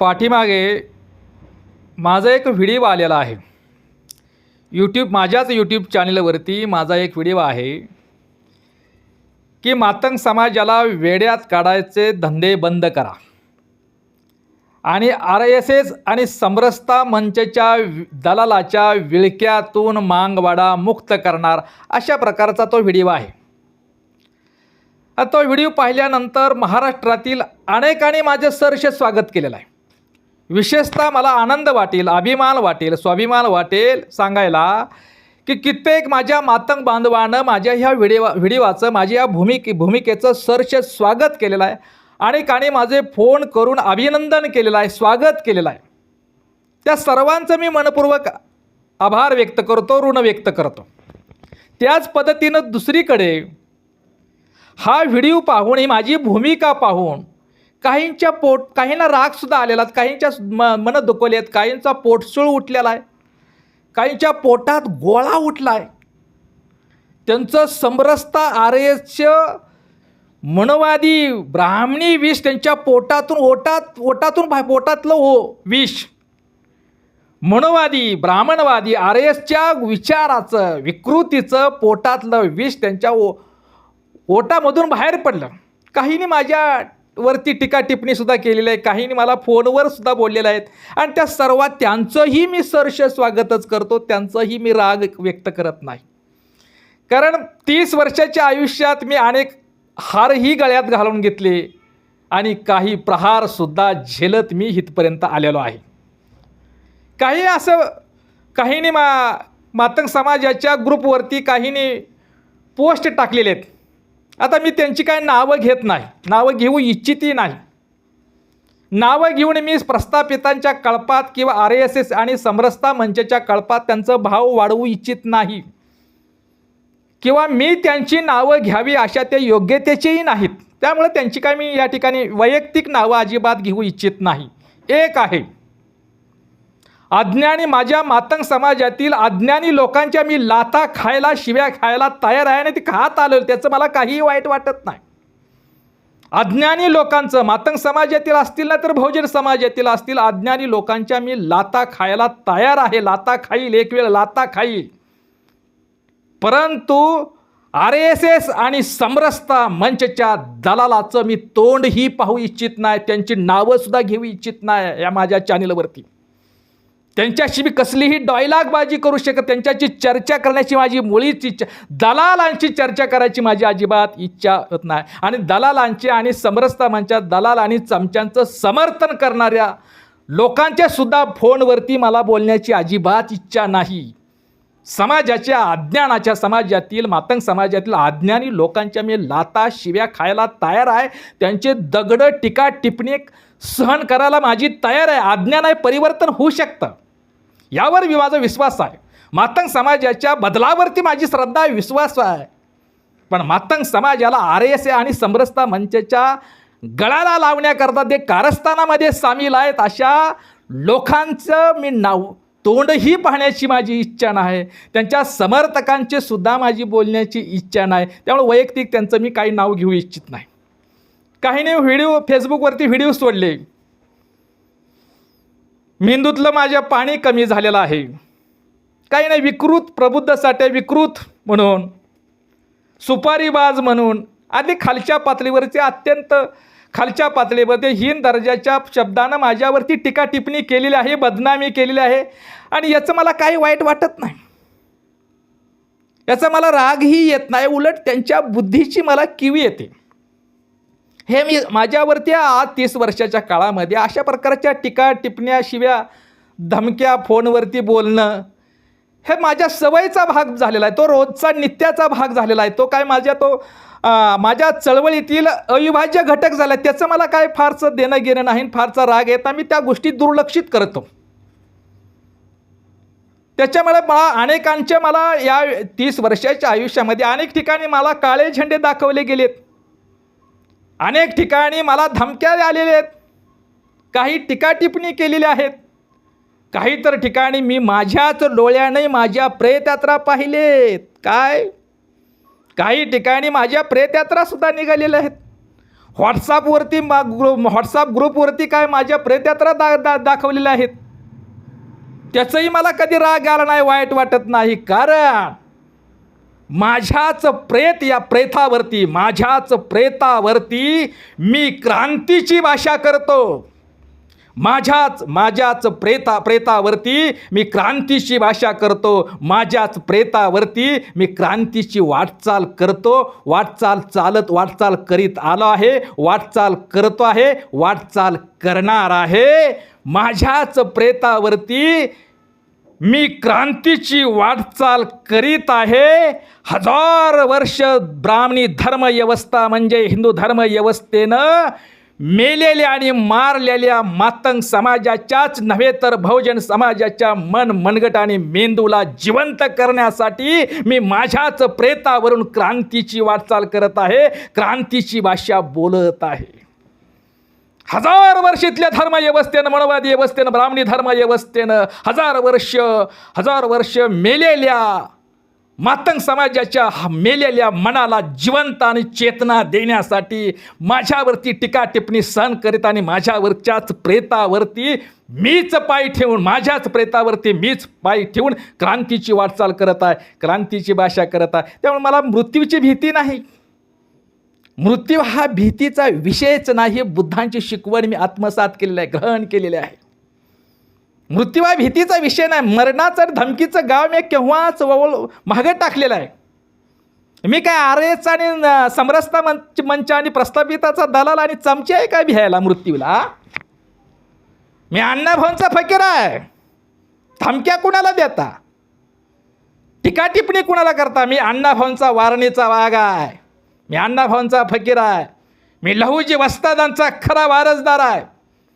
पाठीमागे माझा एक व्हिडिओ आलेला आहे. यूट्यूब माझ्याच यूट्यूब चॅनलवरती माझा एक व्हिडिओ आहे की मातंग समाजाला वेड्यात काढायचे धंदे बंद करा. आणि आर एस एस आणि समरसता मंचच्या दलालाच्या विळक्यातून मांगवाडा मुक्त करणार अशा प्रकारचा तो व्हिडिओ आहे. तो व्हिडिओ पाहिल्यानंतर महाराष्ट्रातील अनेकांनी माझे सरसे स्वागत केलेलं आहे. विशेषतः मला आनंद वाटेल अभिमान वाटेल स्वाभिमान वाटेल सांगायला की कित्येक माझ्या मातंग बांधवानं माझ्या ह्या व्हिडिओ व्हिडिओचं माझ्या या भूमिके भूमिकेचं सहर्ष स्वागत केलेलं आहे अनेकांनी माझे फोन करून अभिनंदन केलेलं आहे स्वागत केलेलं आहे. त्या सर्वांचं मी मनपूर्वक आभार व्यक्त करतो ऋण व्यक्त करतो. त्याच पद्धतीनं दुसरीकडे हा व्हिडिओ पाहून ही माझी भूमिका पाहून काहींच्या पोट काहींना रागसुद्धा आलेला आहेत काहींच्या म मन दुखवले आहेत. काहींचा पोटसूळ उठलेला आहे. काहींच्या पोटात गोळा उठला आहे. त्यांचं समरसता आर एसचं मनवादी ब्राह्मणी विष त्यांच्या पोटातून ओटात ओटातून भा पोटातलं हो विष. मनवादी ब्राह्मणवादी आर एसच्या विचाराचं विकृतीचं पोटातलं विष त्यांच्या ओ ओटामधून बाहेर पडलं. काहींनी माझ्या वरती टीका टिप्पणीसुद्धा केलेली आहे. काहींनी मला फोनवर सुद्धा बोललेलं आहेत. आणि त्या सर्वात त्यांचंही मी सरश स्वागतच करतो. त्यांचंही मी राग व्यक्त करत नाही. कारण तीस वर्षाच्या आयुष्यात मी अनेक हारही गळ्यात घालून घेतले. आणि काही प्रहारसुद्धा झेलत मी इथपर्यंत आलेलो आहे. काही असं काहींनी मा मातंग समाजाच्या ग्रुपवरती काहींनी पोस्ट टाकलेले आहेत. आता मी त्यांची काय नावं घेत नाही. नावं घेऊ इच्छितही नाही. नावं घेऊन मी प्रस्थापितांच्या कळपात किंवा आर एस एस आणि समरसता मंचच्या कळपात त्यांचं भाव वाढवू इच्छित नाही. किंवा मी त्यांची नावं घ्यावी अशा ते योग्यतेचेही नाहीत. त्यामुळे त्यांची काय मी या ठिकाणी वैयक्तिक नावं अजिबात घेऊ इच्छित नाही. एक आहे अज्ञानी माझ्या मातंग समाजातील अज्ञानी लोकांच्या मी लाथा खायला शिव्या खायला तयार आहे आणि ती खात आलो त्याचं मला काहीही वाईट वाटत नाही. अज्ञानी लोकांचं मातंग समाजातील असतील ना तर बहुजन समाजातील असतील अज्ञानी लोकांच्या मी लाता खायला तयार आहे. लाता खाईल एक वेळ लाता खाईल. परंतु आर एस एस आणि समरसता मंचच्या दलालाचं मी तोंडही पाहू इच्छित नाही. त्यांची नावंसुद्धा घेऊ इच्छित नाही या माझ्या चॅनलवरती त्यांच्याशी मी कसलीही डॉयलागबाजी करू शकत त्यांच्याशी चर्चा करण्याची माझी मुळीच इच्छा दलालांशी चर्चा करायची माझी अजिबात इच्छा होत नाही. आणि दलालांचे आणि समरसतामांच्या दलाल आणि चमच्यांचं समर्थन करणाऱ्या लोकांच्या सुद्धा फोनवरती मला बोलण्याची अजिबात इच्छा नाही. समाजाच्या अज्ञानाच्या समाजातील मातंग समाजातील अज्ञानी लोकांच्या मी लाता शिव्या खायला तयार आहे. त्यांचे दगडं टीका टिपणी सहन करायला माझी तयार आहे आज्ञा नाही परिवर्तन होऊ शकतं. यावर मी माझा विश्वास आहे. मातंग समाजाच्या बदलावरती माझी श्रद्धा आहे विश्वास आहे. पण मातंग समाजाला आर एस ए आणि समरसता मंचच्या गळाला लावण्याकरता ते कारस्थानामध्ये सामील आहेत अशा लोकांचं मी नाव तोंडही पाहण्याची माझी इच्छा नाही. त्यांच्या समर्थकांचे सुद्धा माझी बोलण्याची इच्छा नाही. त्यामुळे वैयक्तिक त्यांचं मी काही नाव घेऊ इच्छित नाही. काहीने व्हिडिओ फेसबुकवरती व्हिडिओ सोडले. मेंदूतलं माझ्या पाणी कमी झालेलं आहे. काही नाही विकृत प्रबुद्धसाठी विकृत म्हणून सुपारीबाज म्हणून आधी खालच्या पातळीवरचे अत्यंत खालच्या पातळीवरती हीन दर्जाच्या शब्दानं माझ्यावरती टीका टिप्पणी केलेली आहे बदनामी केलेली आहे आणि याचं मला काही वाईट वाटत नाही. याचा मला रागही येत नाही उलट त्यांच्या बुद्धीची मला किवी येते. हे मी माझ्यावरती आज तीस वर्षाच्या काळामध्ये अशा प्रकारच्या टीका टिपण्या शिव्या धमक्या फोनवरती बोलणं हे माझ्या सवयीचा भाग झालेला आहे. तो रोजचा नित्याचा भाग झालेला आहे. तो काय माझ्या तो माझ्या चळवळीतील अविभाज्य घटक झाला आहे. त्याचं मला काय फारसं देणं घेणं नाही फारसा राग येता मी त्या गोष्टी दुर्लक्षित करतो त्याच्यामुळे मला अनेकांच्या मला या तीस वर्षाच्या आयुष्यामध्ये अनेक ठिकाणी मला काळे झेंडे दाखवले गेलेत. अनेक ठिकाणी मला धमक्या आलेल्या आहेत. काही टीकाटिप्पणी केलेल्या आहेत. काही तर ठिकाणी मी माझ्याच डोळ्याने माझ्या प्रेतयात्रा पाहिलेत. काय? काही ठिकाणी माझ्या प्रेतयात्रासुद्धा निघालेल्या आहेत. व्हॉट्सअपवरती मा ग्रुप व्हॉट्सअप ग्रुपवरती काय माझ्या प्रेतयात्रा दा दा दाखवलेल्या आहेत. त्याचंही मला कधी राग आला नाही वाईट वाटत नाही. कारण माझ्याच प्रेत या प्रेतावरती माझ्याच प्रेतावरती मी क्रांतीची भाषा करतो. माझ्याच माझ्याच प्रेता प्रेतावरती मी क्रांतीची भाषा करतो. माझ्याच प्रेतावरती मी क्रांतीची वाटचाल करतो. वाटचाल चालत वाटचाल करीत आलो आहे. वाटचाल करतो आहे. वाटचाल करणार आहे. माझ्याच प्रेतावरती मी क्रांतीची वाटचाल करीत आहे. हजार वर्ष ब्राह्मणी धर्म व्यवस्था म्हणजे हिंदू धर्म व्यवस्थेनं मेलेल्या आणि मारलेल्या मातंग समाजाच्याच नव्हे तर बहुजन समाजाच्या मन मनगट आणि मेंदूला जिवंत करण्यासाठी मी माझ्याच प्रेतावरून क्रांतीची वाटचाल करत आहे. क्रांतीची भाषा बोलत आहे. हजार वर्ष इथल्या धर्म व्यवस्थेनं मनवादी व्यवस्थेनं ब्राह्मणी धर्म व्यवस्थेनं हजार वर्ष हजार वर्ष मेलेल्या मातंग समाजाच्या मेलेल्या मनाला जिवंत आणि चेतना देण्यासाठी माझ्यावरती टीका टिप्पणी सहन करीत आणि माझ्यावरच्याच प्रेतावरती मीच पाय ठेवून माझ्याच प्रेतावरती मीच पाय ठेवून क्रांतीची वाटचाल करत आहे क्रांतीची भाषा करत आहे. त्यामुळे मला मृत्यूची भीती नाही. मृत्यू हा भीतीचा विषयच नाही बुद्धांची शिकवण मी आत्मसात केलेलं आहे ग्रहण केलेले आहे. मृत्यू हा भीतीचा विषय नाही मरणाचं आणि धमकीचं गाव मी केव्हाच वळ मागे टाकलेलं आहे. मी काय आर एस आणि समरसता मंच मंच आणि प्रस्थापिताचा दलाल आणि चमचे आहे काय भ्यायला मृत्यूला? मी अण्णाभाऊंचा फकीर आहे. धमक्या कुणाला देता? टीका टिप्पणी कुणाला करता? मी अण्णाभाऊंचा वारणीचा वाघ आहे. मी अण्णाभाऊंचा फकीर आहे. मी लहूजी वस्तादांचा खरा वारसदार आहे.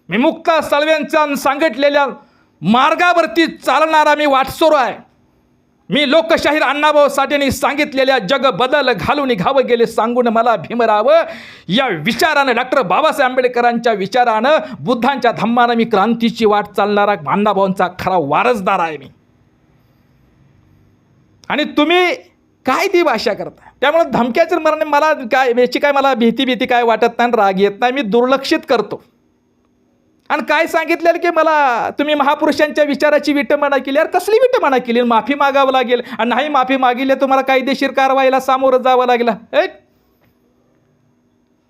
मी मुक्ता सळव्यांचा सांगितलेल्या मार्गावरती चालणारा मी वाटसोर आहे. मी लोकशाहीर अण्णाभाऊ साठेंनी सांगितलेल्या जग बदल घालून घावं गेले सांगून मला भीमरावं या विचारानं डॉक्टर बाबासाहेब आंबेडकरांच्या विचारानं बुद्धांच्या धम्मानं मी क्रांतीची वाट चालणारा अण्णाभाऊंचा खरा वारसदार आहे मी. आणि तुम्ही काय ती भाषा करता त्यामुळे धमक्याचं मनाने मला काय याची काय मला भीती भीती काय वाटत नाही आणि राग येत नाही. मी दुर्लक्षित करतो. आणि काय सांगितलेलं की मला तुम्ही महापुरुषांच्या विचाराची विटंबना केली. अरे कसली विटंबना केली? माफी मागावं लागेल. आणि नाही माफी मागितली तुम्हाला कायदेशीर कारवाईला सामोरं जावं लागलं. ए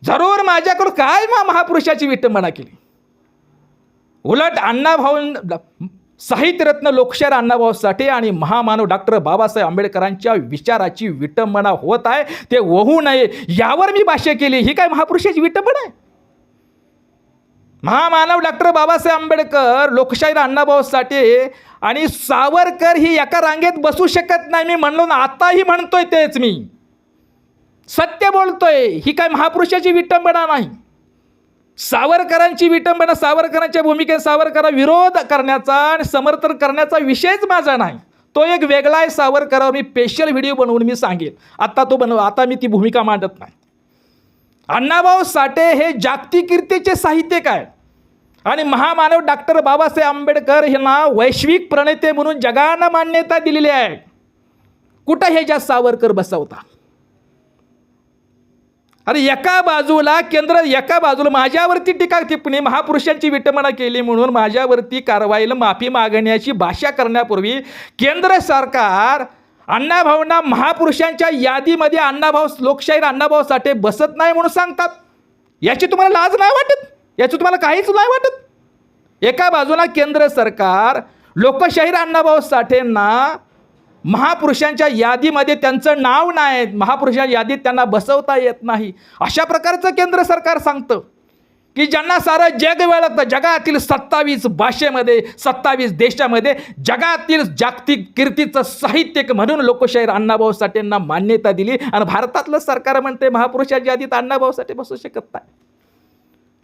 जरूर माझ्याकडून काय महापुरुषाची विटंबना केली? उलट अण्णा भाऊ साहित्यरत्न लोकशाहीर अण्णाभाऊ साठे आणि महामानव डॉक्टर बाबासाहेब आंबेडकरांच्या विचाराची विटंबना होत आहे. ते होऊ नये. यावर मी भाष्य केली. ही काय महापुरुषाची विटंबना आहे? महामानव डॉक्टर बाबासाहेब आंबेडकर लोकशाहीर अण्णाभाऊ साठे आणि सावरकर ही एका रांगेत बसू शकत नाही. मी म्हणलो ना आताही म्हणतोय तेच मी. सत्य बोलतोय. ही काय महापुरुषाची विटंबना नाही. सावरकरांची विटंबना सावरकरांच्या भूमिकेत सावरकरा विरोध करण्याचा आणि समर्थन करण्याचा विषयच माझा नाही. तो एक वेगळा आहे सावरकरावर मी स्पेशल व्हिडिओ बनवून मी सांगेन आत्ता तो बनव आता मी ती भूमिका मांडत नाही. अण्णाभाऊ साठे हे जागतिक साहित्यिक आहेत. आणि महामानव डॉक्टर बाबासाहेब आंबेडकर यांना वैश्विक प्रणेते म्हणून जगानं मान्यता दिलेली आहे. कुठं हे ज्या सावरकर बसवता अरे एका बाजूला केंद्र एका बाजूला माझ्यावरती टीका टिप्पणी महापुरुषांची विटंबना केली म्हणून माझ्यावरती कारवाईला माफी मागण्याची भाषा करण्यापूर्वी केंद्र सरकार अण्णाभाऊंना महापुरुषांच्या यादीमध्ये अण्णाभाऊ लोकशाहीर अण्णाभाऊ साठे बसत नाही म्हणून सांगतात. याची तुम्हाला लाज नाही वाटत? याची तुम्हाला काहीच नाही वाटत? एका बाजूला केंद्र सरकार लोकशाहीर अण्णाभाऊ साठेंना महापुरुषांच्या यादीमध्ये त्यांचं नाव नाही. महापुरुषांच्या यादीत त्यांना बसवता येत नाही. अशा प्रकारचं केंद्र सरकार सांगतं की ज्यांना सारं जग वेळतं जगातील सत्तावीस भाषेमध्ये सत्तावीस देशामध्ये जगातील जागतिक कीर्तीचं साहित्यिक म्हणून लोकशाहीर अण्णाभाऊ साठेंना मान्यता दिली आणि भारतातलं सरकार म्हणते महापुरुषाच्या यादीत अण्णाभाऊ साठे बसू शकत नाही.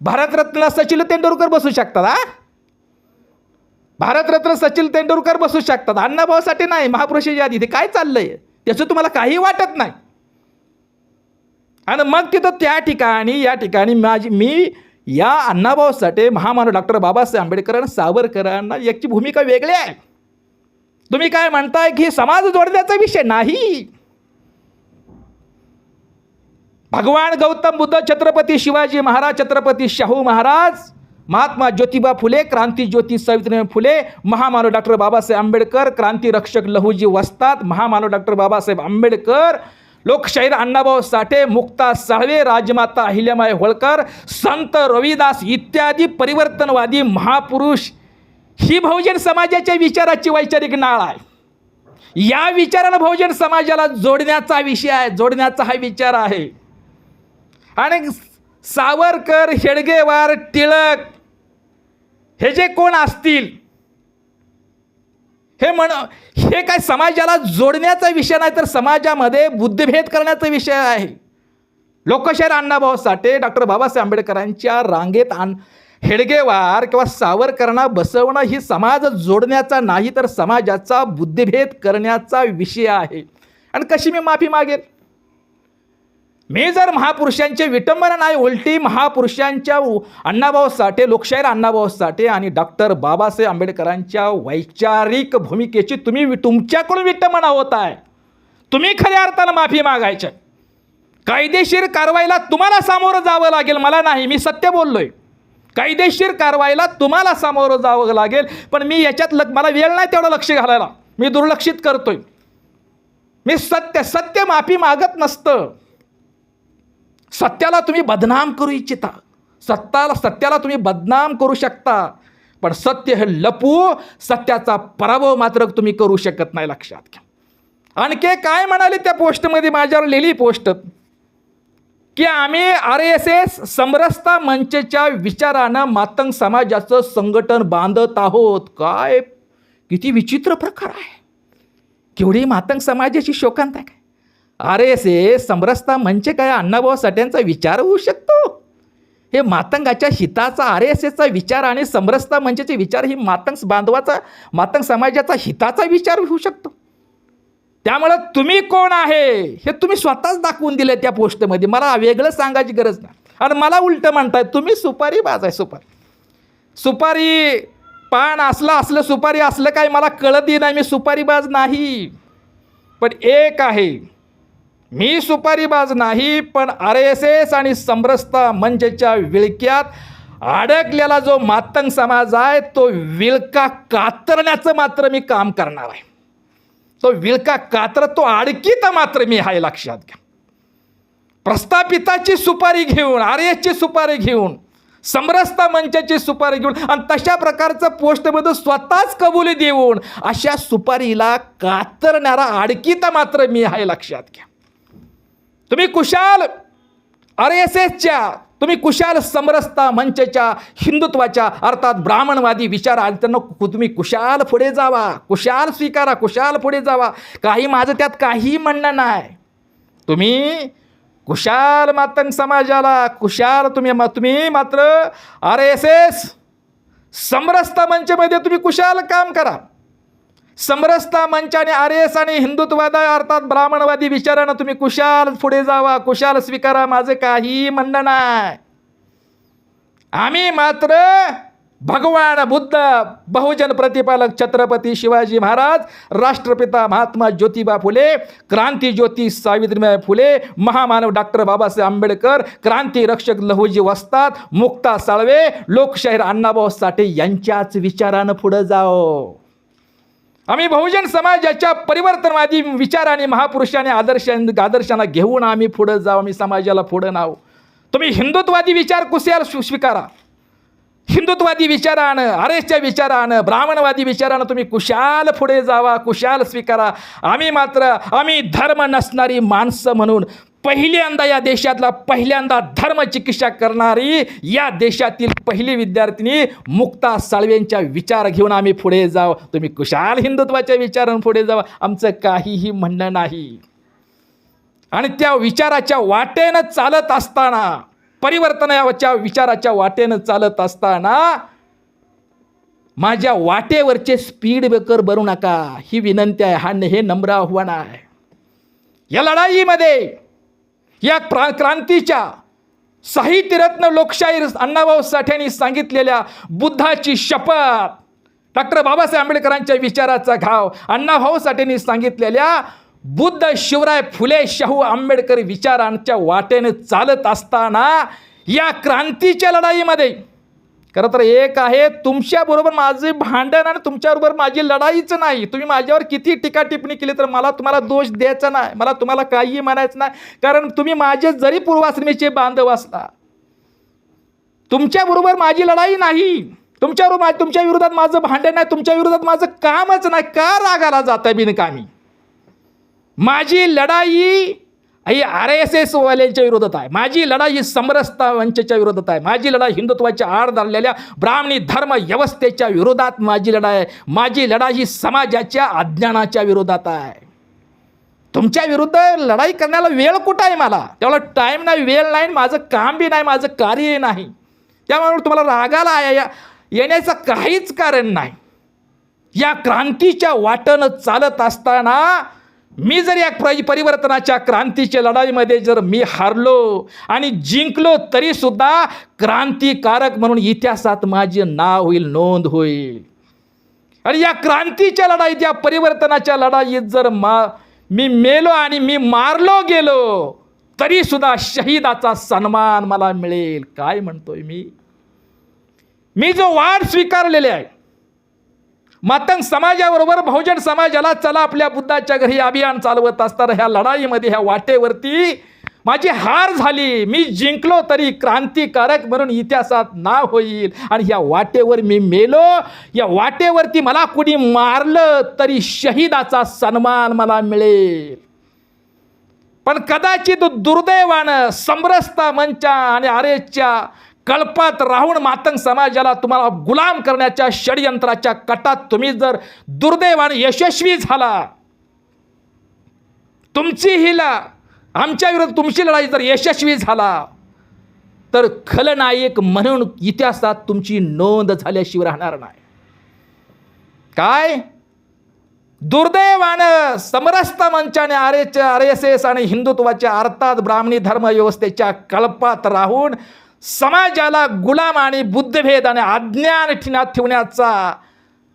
भारतरत्न सचिन तेंडुलकर बसू शकतात हा? भारतरत्न सचिन तेंडुलकर बसू शकतात. अण्णाभाऊसाठी नाही महापुरुषाची यादी. ते काय चाललंय? त्याचं तुम्हाला काही वाटत नाही. आणि मग तिथं त्या ठिकाणी या ठिकाणी माझी मी या अण्णाभाऊ साठे महामानव डॉक्टर बाबासाहेब आंबेडकर आणि सावरकरांना याची भूमिका वेगळी आहे. तुम्ही काय म्हणताय की समाज जोडण्याचा विषय नाही? भगवान गौतम बुद्ध छत्रपती शिवाजी महाराज छत्रपती शाहू महाराज महात्मा ज्योतिबा फुले क्रांती ज्योती सावित्रीबाई फुले महामानव डॉक्टर बाबासाहेब आंबेडकर क्रांती रक्षक लहूजी वस्तात महामानव डॉक्टर बाबासाहेब आंबेडकर लोकशाहीर अण्णाभाऊ साठे मुक्ता साळवे राजमाता अहिल्यामाई होळकर संत रविदास इत्यादी परिवर्तनवादी महापुरुष ही बहुजन समाजाच्या विचाराची वैचारिक नाळ आहे. या विचारानं बहुजन समाजाला जोडण्याचा विषय आहे जोडण्याचा हा विचार आहे. आणि सावरकर हेडगेवार टिळक हे जे कोण असतील हे म्हण हे काय समाजाला जोडण्याचा विषय नाही तर समाजामध्ये बुद्धभेद करण्याचा विषय आहे. लोकशाहीर अण्णाभाऊ साठे डॉक्टर बाबासाहेब आंबेडकरांच्या रांगेत आण हेडगेवार किंवा सावरकरणा बसवणं ही समाज जोडण्याचा नाही तर समाजाचा बुद्धिभेद करण्याचा विषय आहे. आणि कशी मी माफी मागेल मी जर महापुरुषांचे विटंबना नाही उलटी महापुरुषांच्या उ- अण्णाभाऊ साठे लोकशाहीर अण्णाभाऊ साठे आणि डॉक्टर बाबासाहेब आंबेडकरांच्या वैचारिक भूमिकेची तुम्ही वि- तुमच्याकडून विटंबना होत आहे. तुम्ही खऱ्या अर्थानं माफी मागायच्या कायदेशीर कारवाईला तुम्हाला सामोरं जावं लागेल. मला नाही मी सत्य बोललोय. कायदेशीर कारवाईला तुम्हाला सामोरं जावं लागेल. पण मी याच्यात लग मला वेळ नाही तेवढं लक्ष घालायला. मी दुर्लक्षित करतोय. मी सत्य सत्य माफी मागत नसतं. सत्याला तुम्ही बदनाम करू इच्छिता. सत्ताला सत्याला तुम्ही बदनाम करू शकता. पण सत्य हे लपू सत्याचा पराभव मात्र तुम्ही करू शकत नाही लक्षात घ्या. आणखी काय म्हणाले त्या पोस्टमध्ये? माझ्यावर लिहिली पोस्ट. की आम्ही आर एस एस समरसता मंचच्या विचारानं मातंग समाजाचं संघटन बांधत आहोत. काय? किती विचित्र प्रकार आहे. केवढी मातंग समाजाची शोकांत आहे काय? आर एस एस समरसता म्हणजे काय? अण्णाभाऊ साठ्यांचा विचार होऊ शकतो. हे मातंगाच्या हिताचा आर एस एसचा विचार आणि समरसता म्हणजेचे विचार ही मातंग बांधवाचा मातंग समाजाचा हिताचा विचार होऊ शकतो. त्यामुळं तुम्ही कोण आहे? हे तुम्ही स्वतःच दाखवून दिले त्या पोस्टमध्ये. मला वेगळं सांगायची गरज नाही. आणि मला उलटं म्हणताय तुम्ही सुपारी बाज आहे सुपारी. सुपारी पान असलं असलं सुपारी असलं काय मला कळत नाही मी सुपारी बाज नाही. पण एक आहे मी सुपारीबाज नाही पण आर एस एस आणि समरसता मंचच्या विळक्यात अडकलेला जो मातंग समाज आहे तो विळका कातरण्याचं मात्र मी काम करणार आहे. तो विळका कातर तो अडकीत मात्र मी आहे लक्षात घ्या. प्रस्थापिताची सुपारी घेऊन आर एसची सुपारी घेऊन समरसता मंचाची सुपारी घेऊन आणि तशा प्रकारचं पोस्टमध्ये स्वतःच कबुली देऊन अशा सुपारीला कातरणारा अडकीता मात्र मी आहे लक्षात घ्या. तुम्ही कुशाल आर एस एसच्या तुम्ही कुशाल समरसता मंचच्या हिंदुत्वाच्या अर्थात ब्राह्मणवादी विचारा त्यांना कु- तुम्ही कुशाल पुढे जावा. कुशाल स्वीकारा कुशाल पुढे जावा. काही माझं त्यात काही म्हणणं नाही. तुम्ही कुशाल मातंग समाजाला कुशाल तुम्ही म- तुम्ही मात्र आर एस एस समरसता मंचमध्ये तुम्ही कुशाल काम करा. समरसता मंचाने आर एस आणि हिंदुत्वादा अर्थात ब्राह्मणवादी विचारानं तुम्ही कुशाल पुढे जावा. कुशाल स्वीकारा. माझं काही म्हणणं नाही. आम्ही मात्र भगवान बुद्ध बहुजन प्रतिपालक छत्रपती शिवाजी महाराज राष्ट्रपिता महात्मा ज्योतिबा फुले क्रांती ज्योती सावित्रीबाई फुले महामानव डॉक्टर बाबासाहेब आंबेडकर क्रांती रक्षक लहुजी वस्तात मुक्ता साळवे लोकशाहीर अण्णाभाऊ साठे यांच्याच विचारानं पुढं जाओ आम्ही बहुजन समाजाच्या परिवर्तनवादी विचाराने महापुरुषाने आदर्श आदर्शांना घेऊन आम्ही पुढं जाऊ आम्ही समाजाला पुढं नाव तुम्ही हिंदुत्वादी विचार कुशाल स्वीकारा. हिंदुत्वादी विचारानं आरेसच्या विचारानं ब्राह्मणवादी विचारानं तुम्ही कुशाल पुढे जावा कुशाल स्वीकारा. आम्ही मात्र आम्ही धर्म नसणारी माणसं म्हणून पहिल्यांदा या देशातला पहिल्यांदा धर्म चिकित्सा करणारी या देशातील पहिली विद्यार्थिनी मुक्ता साळवेंच्या विचार घेऊन आम्ही पुढे जाऊ तुम्ही कुशाल हिंदुत्वाच्या विचारानं पुढे जावा. आमचं काहीही म्हणणं नाही. आणि त्या विचाराच्या वाटेनं चालत असताना परिवर्तनाच्या विचाराच्या वाटेनं चालत असताना माझ्या वाटेवरचे स्पीड ब्रेकर बनू नका. ही विनंती आहे. हा हे नम्र आव्हान आहे. या लढाईमध्ये या प्रा क्रांतीच्या साहित्यरत्न लोकशाहीर अण्णाभाऊ साठ्यांनी सांगितलेल्या बुद्धाची शपथ. डॉक्टर बाबासाहेब आंबेडकरांच्या विचाराचा घाव. अण्णाभाऊ साठेंनी सांगितलेल्या बुद्ध शिवराय फुले शाहू आंबेडकर विचारांच्या वाटेने चालत असताना या क्रांतीच्या लढाईमध्ये खरं तर एक आहे तुमच्याबरोबर माझे भांडण आणि तुमच्याबरोबर माझी लढाईच नाही. तुम्ही माझ्यावर किती टीका टिप्पणी केली तर मला तुम्हाला दोष द्यायचा नाही मला तुम्हाला काहीही म्हणायचं नाही. कारण तुम्ही माझे जरी पूर्वाश्रमीचे बांधव असला तुमच्याबरोबर माझी लढाई नाही. तुमच्याबरोबर मा- तुमच्या विरोधात माझं भांडण नाही तुमच्या विरोधात माझं कामच नाही. का रागाला जातं बिनकामी? माझी लढाई ही आर एस एस वाल्यांच्या विरोधात आहे. माझी लढाई ही समरसता वंचच्या विरोधात आहे. माझी लढाई हिंदुत्वाच्या आड धरलेल्या ब्राह्मणी धर्म व्यवस्थेच्या विरोधात माझी लढाई आहे. माझी लढाई ही समाजाच्या अज्ञानाच्या विरोधात आहे. तुमच्या विरुद्ध लढाई करण्याला वेळ कुठं आहे मला? तेवढा टाईम नाही वेळ नाही माझं काम बी नाही माझं कार्य नाही. त्यामुळे तुम्हाला रागाला या- येण्याचं काहीच कारण नाही. या क्रांतीच्या वाटनं चालत असताना मी जर या प्र- परिवर्तनाच्या क्रांतीच्या लढाईमध्ये जर मी हारलो आणि जिंकलो तरीसुद्धा क्रांतिकारक म्हणून इतिहासात माझे नाव होईल नोंद होईल. आणि या क्रांतीच्या लढाईत या परिवर्तनाच्या लढाईत जर मा मी मेलो आणि मी मारलो गेलो तरीसुद्धा शहीदाचा सन्मान मला मिळेल. काय म्हणतोय मी? मी जो वाढ स्वीकारलेले आहे मातंग समाजाबरोबर बहुजन समाजाला चला आपल्या बुद्धाच्या घरी अभियान चालवत असताना ह्या लढाईमध्ये ह्या वाटेवरती माझी हार झाली. मी जिंकलो तरी क्रांतिकारक म्हणून इतिहासात नाव होईल. आणि ह्या वाटेवर मी मेलो. या वाटेवरती मला कुणी मारलं तरी शहीदाचा सन्मान मला मिळेल. पण कदाचित दुर्दैवानं समरसता मंचा आणि आरेच्या कळपात राहून मातंग समाजाला तुम्हाला गुलाम करण्याच्या षडयंत्राच्या कटात तुम्ही जर दुर्दैवाने यशस्वी झाला तुमची ही आमच्या विरुद्ध तुमची लढाई जर यशस्वी झाला तर खलनायक म्हणून इतिहासात तुमची नोंद झाल्याशिवाय राहणार नाही. काय? दुर्दैवानं समरसता मंचाने आरेच्या आर एस एस आणि हिंदुत्वाच्या अर्थात ब्राह्मणी धर्मव्यवस्थेच्या कळपात कल्पात राहून समाजाला गुलाम आणि बुद्धभेद आणि अज्ञान ठिण्यात ठेवण्याचा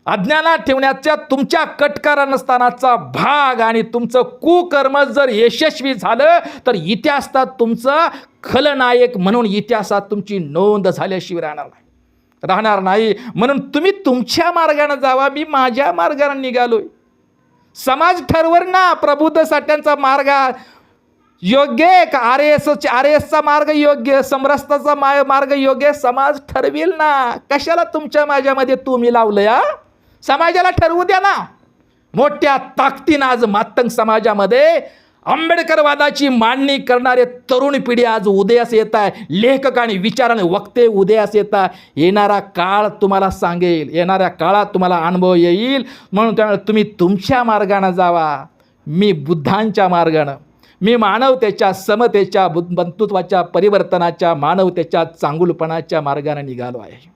अज्ञानात ठेवण्याच्या तुमच्या कटकारणस्थानाचा भाग आणि तुमचं कुकर्म जर यशस्वी झालं तर इतिहासात तुमचं खलनायक म्हणून इतिहासात तुमची नोंद झाल्याशिवाय राहणार नाही. राहणार नाही. म्हणून तुम्ही तुमच्या मार्गाने जावा मी माझ्या मार्गाने निघालोय. समाज ठरवर ना प्रबुद्ध साठ्यांचा मार्ग योग्य आहे का? आर एस आर एसचा मार्ग योग्य समरसताचा मा मार्ग योग्य समाज ठरवील ना. कशाला तुमच्या माझ्यामध्ये तुम्ही लावलं या समाजाला ठरवू द्या ना. मोठ्या ताकदीनं आज मातंग समाजामध्ये आंबेडकरवादाची मांडणी करणारे तरुण पिढी आज उदयास येत आहे. लेखक आणि विचाराने वक्ते उदयास येत आहे. येणारा काळ तुम्हाला सांगेल. येणाऱ्या काळात तुम्हाला अनुभव येईल. म्हणून त्यामुळे तुम्ही तुमच्या मार्गानं जावा. मी बुद्धांच्या मार्गानं. मी मानवतेच्या समतेच्या बंधुत्वाच्या परिवर्तनाच्या मानवतेच्या चांगुलपणाच्या मार्गाने निघालो आहे.